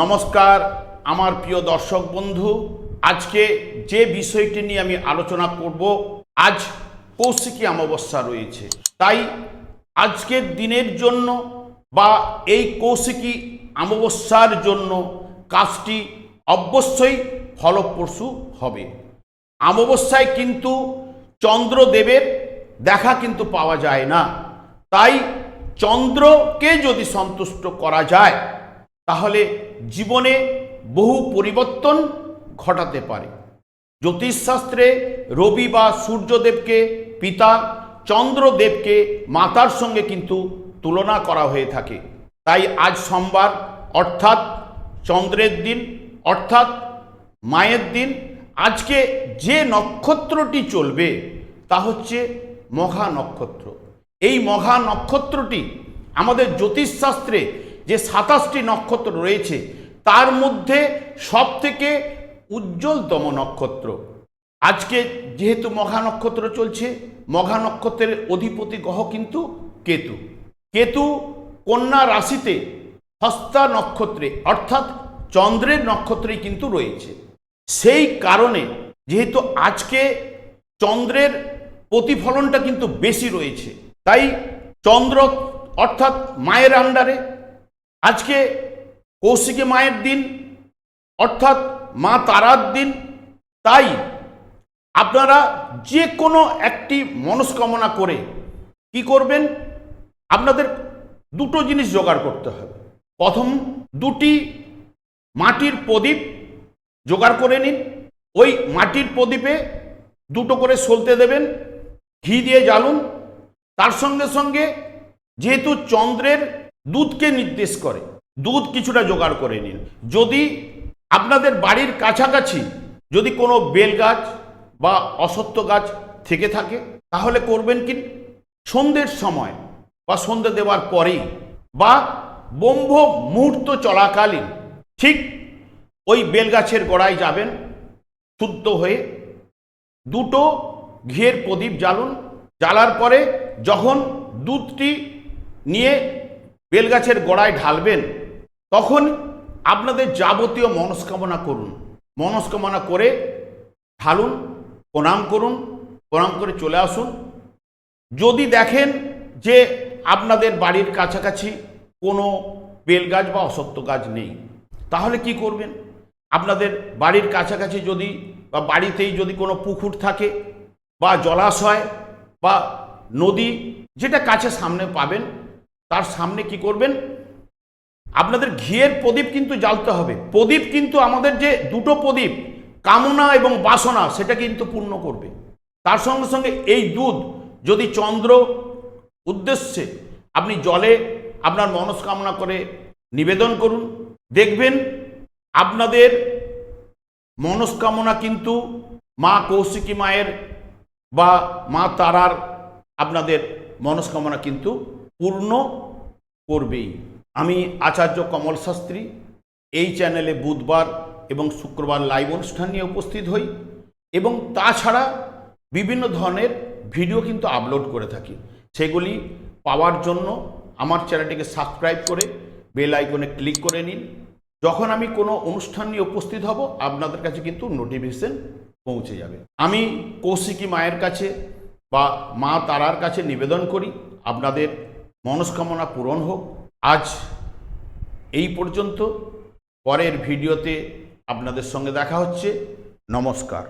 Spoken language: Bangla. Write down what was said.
নমস্কার, আমার প্রিয় দর্শক বন্ধু। আজকে যে বিষয়টি নিয়ে আমি আলোচনা করব, আজ কৌশিকী অমাবস্যা রয়েছে। তাই আজকের দিনের জন্য বা এই কৌশিকী অমাবস্যার জন্য কাজটি অবশ্যই ফলপ্রসূ হবে। অমাবস্যায় কিন্তু চন্দ্রদেবের দেখা কিন্তু পাওয়া যায় না। তাই চন্দ্রকে যদি সন্তুষ্ট করা যায়, তাহলে জীবনে বহু পরিবর্তন ঘটাতে পারে। জ্যোতিষশাস্ত্রে রবি বা সূর্যদেবকে, পিতা চন্দ্রদেবকে, মাতার সঙ্গে কিন্তু তুলনা করা হয়ে থাকে। তাই আজ সোমবার, অর্থাৎ চন্দ্রের দিন, অর্থাৎ মায়ের দিন, আজকে যে নক্ষত্রটি চলবে তা হচ্ছে মঘা নক্ষত্র। এই মঘা নক্ষত্রটি আমাদের জ্যোতিষশাস্ত্রে যে সাতাশটি নক্ষত্র রয়েছে, তার মধ্যে সব থেকে উজ্জ্বলতম নক্ষত্র। আজকে যেহেতু মঘা নক্ষত্র চলছে, মঘা নক্ষত্রের অধিপতি গ্রহ কিন্তু কেতু। কেতু কন্যা রাশিতে হস্তা নক্ষত্রে, অর্থাৎ চন্দ্রের নক্ষত্রেই কিন্তু রয়েছে। সেই কারণে যেহেতু আজকে চন্দ্রের প্রতিফলনটা কিন্তু বেশি রয়েছে, তাই চন্দ্র অর্থাৎ মায়ের আন্ডারে আজকে কৌশিকী মায়ের দিন, অর্থাৎ মা তারার দিন। তাই আপনারা যে কোনো একটি মনস্কামনা করে কি করবেন? আপনাদের দুটো জিনিস জোগাড় করতে হবে। প্রথম, দুটি মাটির প্রদীপ জোগাড় করে নিন। ওই মাটির প্রদীপে দুটো করে সলতে দেবেন, ঘি দিয়ে জ্বালুন। তার সঙ্গে সঙ্গে যেহেতু চন্দ্রের দুধকে নির্দেশ করে। দুধ কিছুটা জোগাড় করে নিন। যদি আপনাদের বাড়ির কাছাকাছি যদি কোনো বেল গাছ বা অসত্য গাছ থেকে থাকে, তাহলে করবেন কি? সন্ধ্যের সময় বা সন্ধ্যে দেওয়ার পরেই বা ব্রহ্ম মুহূর্ত চলাকালীন ঠিক ওই বেলগাছের গোড়ায় যাবেন, শুদ্ধ হয়ে দুটো ঘিয়ের প্রদীপ জ্বালুন। জ্বালার পরে যখন দুধটি নিয়ে বেলগাছের গোড়ায় ঢালবেন, তখন আপনাদের যাবতীয় মনস্কামনা করুন। মনস্কামনা করে ঢালুন, প্রণাম করুন, প্রণাম করে চলে আসুন। যদি দেখেন যে আপনাদের বাড়ির কাছাকাছি কোনো বেলগাছ বা অসত্য গাছ নেই, তাহলে কি করবেন? আপনাদের বাড়ির কাছাকাছি যদি বা বাড়িতেই যদি কোনো পুকুর থাকে বা জলাশয় বা নদী যেটা কাছে সামনে পাবেন তার সামনে কি করবেন? আপনাদের ঘিয়ের প্রদীপ কিন্তু জ্বালতে হবে। প্রদীপ কিন্তু আমাদের যে দুটো প্রদীপ, কামনা এবং বাসনা, সেটা কিন্তু পূর্ণ করবে। তার সঙ্গে সঙ্গে এই দুধ, যদি চন্দ্র উদ্দেশ্যে আপনি জলে আপনার মনস্কামনা করে নিবেদন করুন, দেখবেন আপনাদের মনস্কামনা কিন্তু মা কৌশিকী মায়ের বা মা তারার আপনাদের মনস্কামনা কিন্তু পূর্ণ করবেই। আমি আচার্য কমল শাস্ত্রী এই চ্যানেলে বুধবার এবং শুক্রবার লাইভ অনুষ্ঠান নিয়ে উপস্থিত হই এবং তাছাড়া বিভিন্ন ধরনের ভিডিও কিন্তু আপলোড করে থাকি। সেগুলি পাওয়ার জন্য আমার চ্যানেলটিকে সাবস্ক্রাইব করে বেল আইকনে ক্লিক করে নিন। যখন আমি কোনো অনুষ্ঠান নিয়ে উপস্থিত হব, আপনাদের কাছে কিন্তু নোটিফিকেশন পৌঁছে যাবে। আমি কৌশিকী মায়ের কাছে বা মা তারার কাছে নিবেদন করি। আপনাদের মনস্কামনা পূরণ হোক। আজ এই পর্যন্ত। পরের ভিডিওতে আপনাদের সঙ্গে দেখা হচ্ছে। নমস্কার।